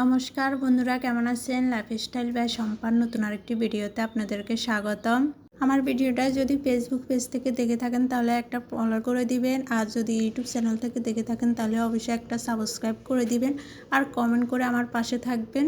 নমস্কার বন্ধুরা, কেমন আছেন? লাইফস্টাইল বাই সম্পান নতুন আরেকটি ভিডিওতে আপনাদেরকে স্বাগতম। আমার ভিডিওটা যদি ফেসবুক পেজ থেকে দেখে থাকেন, তাহলে একটা ফলো করে দিবেন। আর যদি ইউটিউব চ্যানেল থেকে দেখে থাকেন, তাহলে অবশ্যই একটা সাবস্ক্রাইব করে দিবেন। আর কমেন্ট করে আমার পাশে থাকবেন।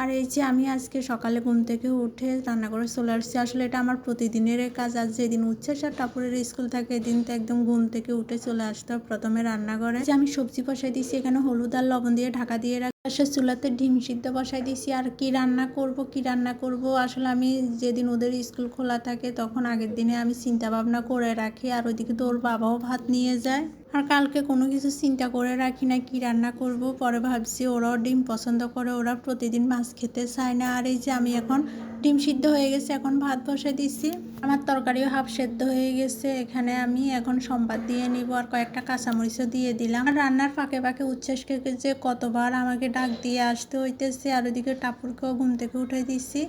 আর এই যে আমি আজকে সকালে ঘুম থেকে উঠে রান্না করে চলে আসছি। আসলে এটা আমার প্রতিদিনের কাজ। আর যেদিন উচ্ছ্বাস আর টাপুরের স্কুল থাকে, এদিন তো একদম ঘুম থেকে উঠে চলে আসতে হয় প্রথমে রান্নাঘরে। যে আমি সবজি বসাই দিয়েছি, এখানে হলুদ আর লবণ দিয়ে ঢাকা দিয়ে পাশে চুলাতে ডিম সিদ্ধ বসাই দিয়েছি। আর কি রান্না করব, কি রান্না করব? আসলে আমি যেদিন ওদের স্কুল খোলা থাকে, তখন আগের দিনে আমি চিন্তা ভাবনা করে রাখি। আর ওইদিকে তো ওর বাবাও ভাত নিয়ে যায়। আর কালকে কোনো কিছু চিন্তা করে রাখি না, কি রান্না করব? পরে ভাবছি ওরাও ডিম পছন্দ করে, ওরা প্রতিদিন মাছ খেতে চায় না। আর এই যে আমি এখন ডিম সিদ্ধ হয়ে গেছে, এখন ভাত বসে দিচ্ছি আমার তরকারিও হাফ সেদ্ধ হয়ে গেছে, এখানে আমি এখন সম্বাদ দিয়ে নিব আর কয়েকটা কাঁচামরিচও দিয়ে দিলাম। আর রান্নার ফাঁকে ফাঁকে উচ্ছ্বাসকে যে কতবার আমাকে ডাক দিয়ে আসতে হইতেছে, আর ওইদিকে টাপুরকেও ঘুম থেকে উঠে দিচ্ছি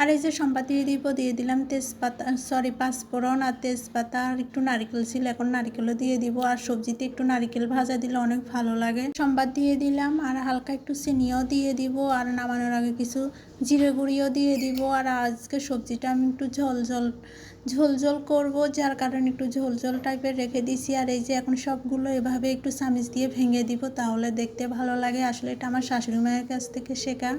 আর এই যে সম্বাদ দিয়ে দিব, দিয়ে দিলাম তেজপাতা সরি পাঁচফোড়ন আর তেজপাতা আর একটু নারিকেল ছিল, এখন নারিকেলও দিয়ে দিব। আর সবজিতে একটু নারিকেল ভাজা দিলে অনেক ভালো লাগে। সম্বাদ দিয়ে দিলাম আর হালকা একটু চিনিও দিয়ে দিব আর নামানোর আগে কিছু জিরে গুঁড়িও দিয়ে দিব। আর আজকে সবজিটা আমি একটু ঝোল ঝোল ঝোল ঝোল করব, যার কারণে একটু ঝোল ঝোল টাইপের রেখে দিছি। আর এই যে এখন সবগুলো এভাবে একটু চামিচ দিয়ে ভেঙে দিব, তাহলে দেখতে ভালো লাগে। আসলে এটা আমার শাশুড়ি মায়ের কাছ থেকে শেখা।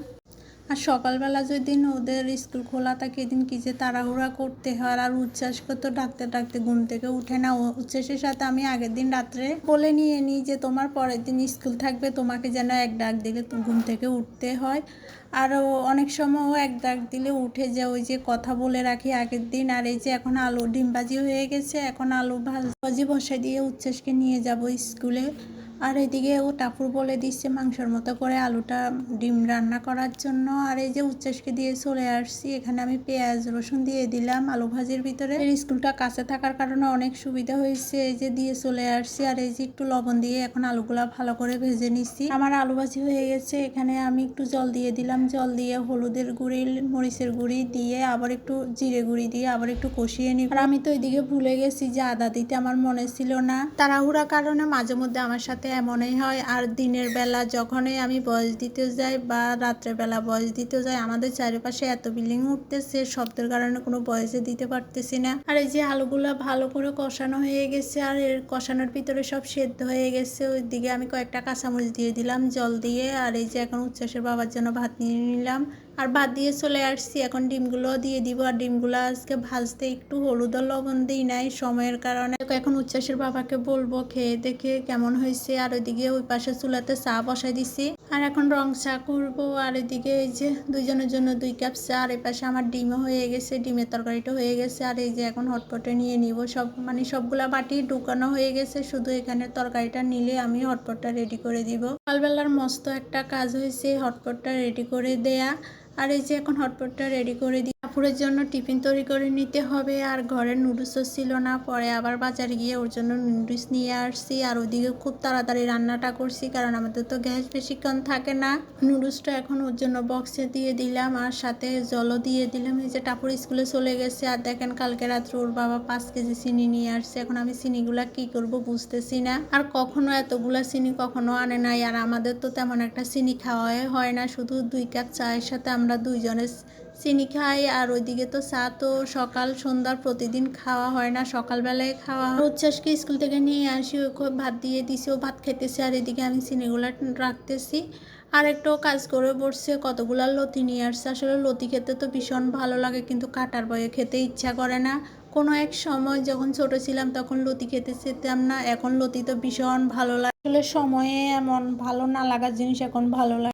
আর সকালবেলা যেদিন ওদের স্কুল খোলা থাকে এদিন কী যে তাড়াহুড়া করতে হয় আর উচ্ছ্বাসকে তো ডাকতে ডাকতে ঘুম থেকে উঠে না। উচ্ছ্বাসের সাথে আমি আগের দিন রাত্রে বলে নিয়ে নিই যে, তোমার পরের দিন স্কুল থাকবে, তোমাকে যেন এক ডাক দিলে ঘুম থেকে উঠতে হয়। আর অনেক সময় ও এক ডাক দিলে উঠে যে ওই যে কথা বলে রাখি আগের দিন। আর এই যে এখন আলু ডিম ভাজি হয়ে গেছে, এখন আলু ভাজি বসাই দিয়ে উচ্ছ্বাসকে নিয়ে যাব স্কুলে। আর এদিকে ও টাপুর বলে দিচ্ছে মাংসর মতো করে আলুটা ডিম রান্না করার জন্য। আর এই যে উচ্চাসকে দিয়ে চলে আসছি, এখানে আমি পেঁয়াজ, রসুন দিয়ে দিলাম আলু ভাজির ভিতরে। স্কুলটা কাছে থাকার কারণে অনেক সুবিধা হয়েছে, এই যে দিয়ে চলে আসছি। আর এই যে একটু লবণ দিয়ে এখন আলুগুলা ভালো করে ভেজে নিচ্ছি। আমার আলু ভাজি হয়ে গেছে, এখানে আমি একটু জল দিয়ে দিলাম। জল দিয়ে হলুদের গুঁড়ি, মরিচের গুঁড়ি দিয়ে আবার একটু জিরে গুঁড়ি দিয়ে আবার একটু কষিয়ে নিই আর আমি তো এদিকে ভুলে গেছি যে আদা দিতে আমার মনে ছিল না। তাড়াহুড়া কারণে মাঝে মধ্যে আমার সাথে এমনই হয়। আর দিনের বেলা যখনই আমি বয়স দিতে যাই বা রাত্রের বেলা বয়স দিতে যাই, আমাদের চারিপাশে এত বিল্ডিং উঠতেছে, শব্দের কারণে কোনো বয়সে দিতে পারতেছি না। আর এই যে আলুগুলো ভালো করে কষানো হয়ে গেছে, আর এর কষানোর ভিতরে সব সেদ্ধ হয়ে গেছে ওই দিকে আমি কয়েকটা কাঁচামরিচ দিয়ে দিলাম, জল দিয়ে। আর এই যে এখন উচ্ছ্বাসের বাবার জন্য ভাত নিয়ে নিলাম। আর ভাত দিয়ে চলে আসছি। এখন ডিমগুলো দিয়ে দিব। আর ডিমগুলো আজকে ভাজতে একটু হলুদ লবণ দিই নাই সময়ের কারণে। এখন উচ্ছ্বাসের বাবাকে বলব, খেয়ে দেখে কেমন হয়েছে। আর ওইদিকে ওই পাশে চুলাতে চা বসাই দিছি। আর এখন রং চা করব। আর এদিকে এই যে দুইজনের জন্য দুই কাপ চা। আর এই পাশে আমার ডিমও হয়ে গেছে। ডিমের তরকারিটা হয়ে গেছে। আর এই যে এখন হটপটে নিয়ে নিব। সব মানে সবগুলা বাটি ঢুকানো হয়ে গেছে। শুধু এখানে তরকারিটা নিলে আমি হটপটটা রেডি করে দিব। সকালবেলার মস্ত একটা কাজ হয়েছে হটপটটা রেডি করে দেয়া। আর এই যে এখন হটপটটা রেডি করে দিই। কাপুরের জন্য টিফিন তৈরি করে নিতে হবে। আর ঘরের নুডলসও ছিল না। পরে আবার বাজারে গিয়ে ওর জন্য নুডলস নিয়ে আসছি। আর ওদিকে খুব তাড়াতাড়ি রান্নাটা করছি। কারণ আমাদের তো গ্যাস বেশিক্ষণ থাকে না। নুডলসটা এখন ওর জন্য বক্সে দিয়ে দিলাম। আর সাথে জলও দিয়ে দিলাম। এই যে টাপুর স্কুলে চলে গেছে। আর দেখেন কালকে রাত্রে ওর বাবা পাঁচ কেজি চিনি নিয়ে আসছে। এখন আমি চিনিগুলা কি করব বুঝতেছি না। আর কখনো এতগুলা চিনি কখনো আনে নাই। আর আমাদের তো তেমন একটা চিনি খাওয়াই হয় না। শুধু দুই কাপ চায়ের সাথে আমরা দুইজনে চিনি খাই, আর ওইদিকে তো চা তো সকাল, সন্ধ্যার প্রতিদিন খাওয়া হয় না, সকালবেলায় খাওয়া উচ্ছ্বাসকে স্কুল থেকে নিয়ে আসি ওকে ভাত দিয়ে দিছি, ও ভাত খেতেছে, আর এদিকে আমি চিনিগুলা রাখতেছি। আর একটু কাজ করে বসছে, কতগুলা লতি নিয়ে আসছে। আসলে লতি খেতে তো ভীষণ ভালো লাগে, কিন্তু কাটার বয়ে খেতে ইচ্ছা করে না। কোনো এক সময় যখন ছোট ছিলাম, তখন লতি খেতে চেতাম না, এখন লতি তো ভীষণ ভালো লাগে। আসলে সময়ে এমন ভালো না লাগার জিনিস এখন ভালো লাগে।